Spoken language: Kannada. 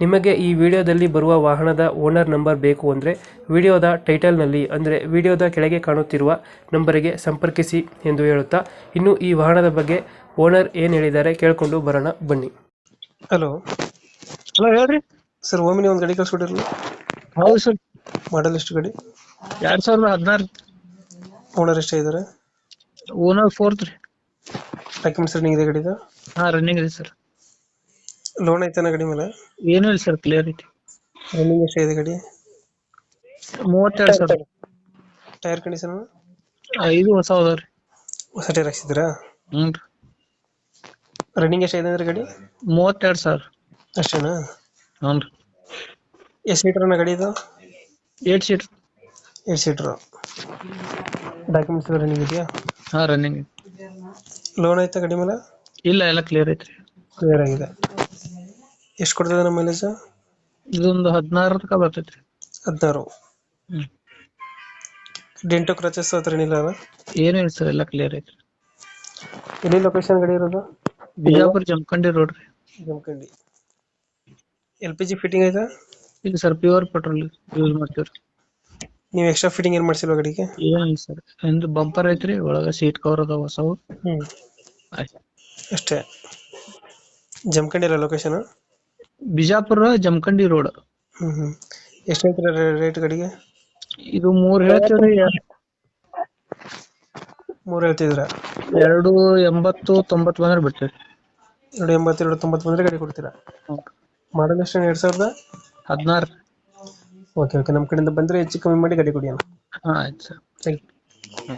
ನಿಮಗೆ ಈ ವಿಡಿಯೋದಲ್ಲಿ ಬರುವ ವಾಹನದ ಓನರ್ ನಂಬರ್ ಬೇಕು ಅಂದರೆ ವಿಡಿಯೋದ ಟೈಟಲ್ನಲ್ಲಿ ಅಂದರೆ ವಿಡಿಯೋದ ಕೆಳಗೆ ಕಾಣುತ್ತಿರುವ ನಂಬರಿಗೆ ಸಂಪರ್ಕಿಸಿ ಎಂದು ಹೇಳುತ್ತಾ ಇನ್ನು ಈ ವಾಹನದ ಬಗ್ಗೆ ಓನರ್ ಏನು ಹೇಳಿದ್ದಾರೆ ಕೇಳಿಕೊಂಡು ಬರೋಣ ಬನ್ನಿ. ಹಲೋ. ಹಲೋ ಹೇಳ್ರಿ. ಸರ್ ಓಮಿನಿ ಒಂದು ಗಡಿ ಕಳಿಸ್ಬಿಟ್ಟಿರಲ್ಲ ಹೌದು ಸರ್. ಮಾಡಲ್ ಎಷ್ಟು ಗಡಿ? ಎರಡ್ ಸಾವಿರದ ಹದಿನಾರು. ಓನರ್ ಎಷ್ಟೇ ಇದ್ದಾರೆ? ಓನರ್ ಫೋರ್ತ್ ರೀ. ಡಾಕ್ಯುಮೆಂಟ್ಸ್ ರನ್ನಿಂಗ್ ಇದೆ ಗಾಡಿದು? ಹಾಂ ರನ್ನಿಂಗ್ ಇದೆ ಸರ್. ಲೋನ್ ಐತೆ ಗಡಿ ಮೇಲೆ? ಏನು ಇಲ್ಲ ಸರ್ ಕ್ಲಿಯರ್ ಐತಿ ರನ್ನಿಂಗ್ ಎಷ್ಟು ಇದೆ ಗಾಡಿ? ಮೂವತ್ತೆರಡು ಸಾವಿರ. ಟೈರ್ ಕಂಡೀಷನ್ ಐದು ಹೊಸ ಅದಾವ್ರಿ ಹೊಸ ಟೈರ್ ಹಾಕ್ಸಿದ್ದೀರಾ? ಹ್ಞೂ ರೀ. ರನ್ನಿಂಗ್ ಎಷ್ಟು ಇದೆ ಅಂದ್ರೆ ಗಾಡಿ? ಮೂವತ್ತೆರಡು ಸಾವಿರ. ಅಷ್ಟೇನಾ? ಹ್ಞೂ ರೀ. ಎಷ್ಟು ಸೀಟರ್ನ ಗಡಿ ಇದು? Eight seat eight seater documents running ಇದೆಯಾ? ಹಾಂ ರನ್ನಿಂಗ್ ಲೋನ್ ಐತೆ ಗಾಡಿ ಮೇಲೆ? ಇಲ್ಲ ಎಲ್ಲ ಕ್ಲಿಯರ್ ಐತ್ರಿ. ಕ್ಲಿಯರ್ ಆಗಿದೆ. ಎಷ್ಟು ಕೊಡ್ತದೆ ನಮ್ಮ ಮೈಲೇಜ್? ಇದೊಂದು ಹದಿನಾರು ತನಕ ಬರ್ತೈತ್ರಿ. ಹದಿನಾರು. ಹ್ಮ್. ಡೆಂಟೋ ಕ್ರಚಸ್ ಹತ್ರ ಏನಿಲ್ಲ ಅಲ್ಲ ಏನು ಇಲ್ಲ ಸರ್ ಎಲ್ಲ ಕ್ಲಿಯರ್ ಐತ್ರಿ. ಎಲ್ಲಿ ಲೊಕೇಶನ್ ಗಡಿ ಇರೋದು? ಬಿಜಾಪುರ ಜಮಖಂಡಿ ರೋಡ್ ರೀ. Jamkhandi. L P G fitting ಐತಾ? ಇಲ್ಲ ಸರ್ ಪ್ಯೂರ್ ಪೆಟ್ರೋಲ್ ಯೂಸ್ ಮಾಡ್ತೀವ್ರಿ. ನೀವು ಎಕ್ಸ್ಟ್ರಾ ಫಿಟ್ಟಿಂಗ್ ಏನು ಮಾಡ್ಸಿಲ್ವ ಗಡಿಗೆ? ಏನಿಲ್ಲ ಸರ್ ಇಂದು ಬಂಪರ್ ಐತ್ರಿ ಒಳಗೆ ಸೀಟ್ ಕವರ್ ಅದಾವ ಹೊಸವು ಹ್ಞೂ ಆಯ್ತು. ಅಷ್ಟೇ. ಜಮಖಂಡಿ ಅಲ್ಲ ಲೊಕೇಶನ್ ಬಿಜಾಪುರ ಜಮಖಂಡಿ ರೋಡ್. ಹ್ಮ್ ಹ್ಮ್. ಎಷ್ಟು ಹೇಳ್ತೀರಾ ರೇಟ್ ಗಾಡಿಗೆ? ಇದು ಮೂರ್ ಹೇಳ್ತೀವ್ರಿ ಮೂರ್ ಹೇಳ್ತಿದ್ರ? ಎರಡು ಎಂಬತ್ತು ತೊಂಬತ್ತು ಬಂದ್ರೆ ಬಿಡ್ತೇವ್ರಿ ಎರಡು ಎಂಬತ್ತು ಎರಡು ತೊಂಬತ್ತು ಬಂದರೆ ಗಾಡಿ ಕೊಡ್ತೀರಾ? ಮಾಡಲ್ ಎಷ್ಟು ಎರಡು ಸಾವಿರದ? ಹದಿನಾರು. Okay okay. ನಮ್ಮ ಕಡೆಯಿಂದ ಬಂದ್ರೆ ಹೆಚ್ಚು ಕಮ್ಮಿ ಮಾಡಿ ಗಾಡಿ ಕೊಡಿ ಅಣ್ಣ. ಹಾ ಆಯ್ತು ಸರ್. Thank you